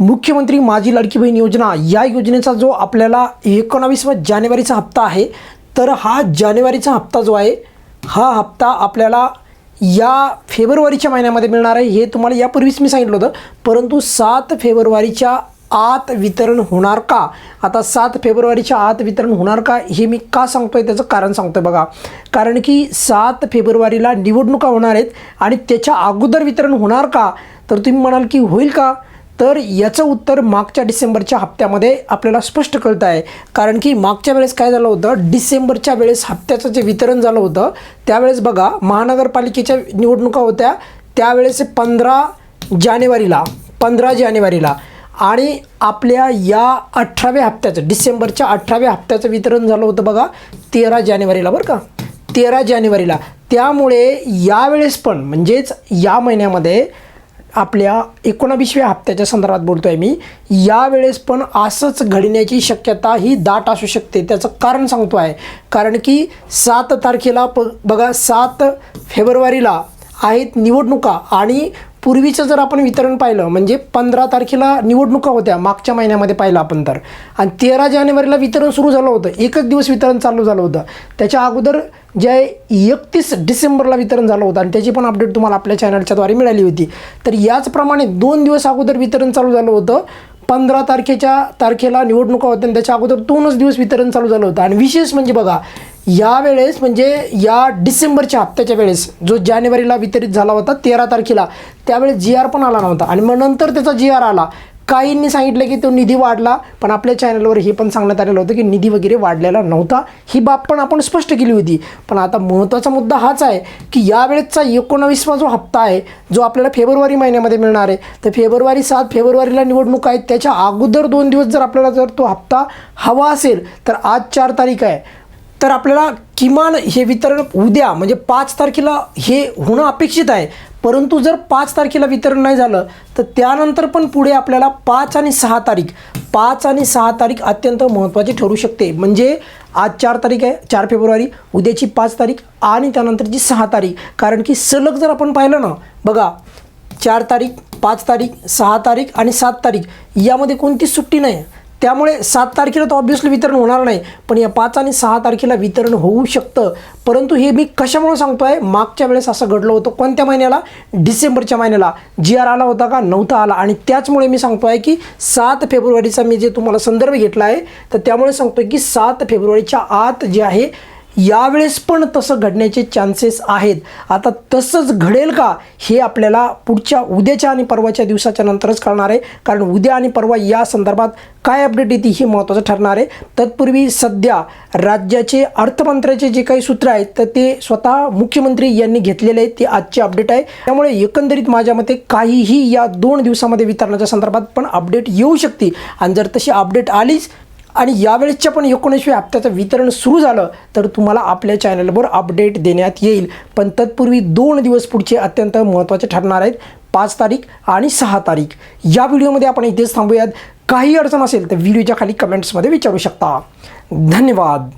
मुख्यमंत्री माझी लाडकी बहीण योजना या योजनेचा जो आपल्याला एकोणावीसवा जानेवारीचा हप्ता आहे तर हा जानेवारीचा हप्ता जो आहे हा हप्ता आपल्याला या फेब्रुवारीच्या महिन्यामध्ये मिळणार आहे. हे तुम्हाला यापूर्वीच मी सांगितलं होतं. परंतु सात फेब्रुवारीच्या आत वितरण होणार का? आता सात फेब्रुवारीच्या आत वितरण होणार का? हे मी का सांगतोय? त्याचं कारण सांगतोय बघा. कारण की सात फेब्रुवारीला निवडणुका होणार आहेत आणि त्याच्या अगोदर वितरण होणार का? तर तुम्ही म्हणाल की होईल का? तर याचं उत्तर मागच्या डिसेंबरच्या हप्त्यामध्ये आपल्याला स्पष्ट कळतं आहे. कारण की मागच्या वेळेस काय झालं होतं? डिसेंबरच्या वेळेस हप्त्याचं जे वितरण झालं होतं त्यावेळेस बघा महानगरपालिकेच्या निवडणुका होत्या. त्यावेळेस पंधरा जानेवारीला पंधरा जानेवारीला. आणि आपल्या या अठराव्या हप्त्याचं डिसेंबरच्या अठराव्या हप्त्याचं वितरण झालं होतं बघा तेरा जानेवारीला बरं का? तेरा जानेवारीला. त्यामुळे यावेळेस पण म्हणजेच या महिन्यामध्ये आपल्या एकोणावीसव्या हप्त्याच्या संदर्भात बोलतो आहे मी. यावेळेस पण असंच घडण्याची शक्यता ही दाट असू शकते त्याचं कारण सांगतो आहे. कारण की सात तारखेला प बघा सात फेब्रुवारीला आहेत निवडणुका आणि पूर्वीचं जर आपण वितरण पाहिलं म्हणजे पंधरा तारखेला निवडणुका होत्या मागच्या महिन्यामध्ये पाहिलं आपण तर. आणि तेरा जानेवारीला वितरण सुरू झालं होतं एकच दिवस वितरण चालू झालं होतं. त्याच्या अगोदर जे आहे एकतीस डिसेंबरला वितरण झालं होतं आणि त्याची पण अपडेट तुम्हाला आपल्या चॅनलच्याद्वारे मिळाली होती. तर याचप्रमाणे दोन दिवस अगोदर वितरण चालू झालं होतं पंधरा तारखेच्या तारखेला निवडणुका होत्या आणि त्याच्या अगोदर दोनच दिवस वितरण चालू झालं होतं. आणि विशेष म्हणजे बघा यावेळेस म्हणजे या डिसेंबरच्या हप्त्याच्या वेळेस जो जानेवारीला वितरित झाला होता तेरा तारखेला त्यावेळेस जी आर पण आला नव्हता. आणि मग नंतर त्याचा जी आर आला. काहींनी सांगितलं की तो निधी वाढला पण आपल्या चॅनलवर हे पण सांगण्यात आलेलं होतं की निधी वगैरे वाढलेला नव्हता. ही बाब पण आपण स्पष्ट केली होती. पण आता महत्त्वाचा मुद्दा हाच आहे की यावेळेसचा एकोणावीसवा जो हप्ता आहे जो आपल्याला फेब्रुवारी महिन्यामध्ये मिळणार आहे तर फेब्रुवारी सात फेब्रुवारीला निवडणूक आहेत त्याच्या अगोदर दोन दिवस जर आपल्याला जर तो हप्ता हवा असेल तर आज चार तारीख आहे. तर आपल्याला किमान हे वितरण उद्या म्हणजे पाच तारखेला हे होणं अपेक्षित आहे. परंतु जर पाच तारखेला वितरण नाही झालं तर त्यानंतर पण पुढे आपल्याला पाच आणि सहा तारीख पाच आणि सहा तारीख अत्यंत महत्त्वाची ठरू शकते. म्हणजे आज चार तारीख आहे चार फेब्रुवारी उद्याची पाच तारीख आणि त्यानंतरची सहा तारीख. कारण की सलग जर आपण पाहिलं ना बघा चार तारीख पाच तारीख सहा तारीख आणि सात तारीख यामध्ये कोणतीच सुट्टी नाही. त्यामुळे सात तारखेला तर ऑब्व्हियसली वितरण होणार नाही पण या पाच आणि सहा तारखेला वितरण होऊ शकतं. परंतु हे मी कशामुळे सांगतो आहे मागच्या वेळेस असं घडलं होतं कोणत्या महिन्याला? डिसेंबरच्या महिन्याला. जी आर आला होता का? नव्हता आला. आणि त्याचमुळे मी सांगतो आहे की सात फेब्रुवारीचा मी जे तुम्हाला संदर्भ घेतला आहे तर त्यामुळे सांगतो आहे की सात फेब्रुवारीच्या आत जे आहे यावेळेस पण तसं घडण्याचे चान्सेस आहेत. आता तसंच घडेल का हे आपल्याला पुढच्या उद्याच्या आणि परवाच्या दिवसाच्या नंतरच कळणार आहे. कारण उद्या आणि परवा या संदर्भात काय अपडेट येते हे महत्त्वाचं ठरणार आहे. तत्पूर्वी सध्या राज्याचे अर्थमंत्र्याचे जे काही सूत्र आहेत तर ते स्वतः मुख्यमंत्री यांनी घेतलेले आहेत. ते आजचे अपडेट आहे. त्यामुळे एकंदरीत माझ्या मते काहीही या दोन दिवसामध्ये वितरणाच्या संदर्भात पण अपडेट येऊ शकते. आणि जर तशी अपडेट आलीच आणि यावेळेसच्या पण एकोणीसव्या हप्त्याचं वितरण सुरू झालं तर तुम्हाला आपल्या चॅनलवर अपडेट देण्यात येईल. पण तत्पूर्वी दोन दिवस पुढचे अत्यंत महत्त्वाचे ठरणार आहेत. पाच तारीख आणि सहा तारीख. या व्हिडिओमध्ये आपण इथेच थांबूयात. काही अडचण असेल तर व्हिडिओच्या खाली कमेंट्समध्ये विचारू शकता. धन्यवाद.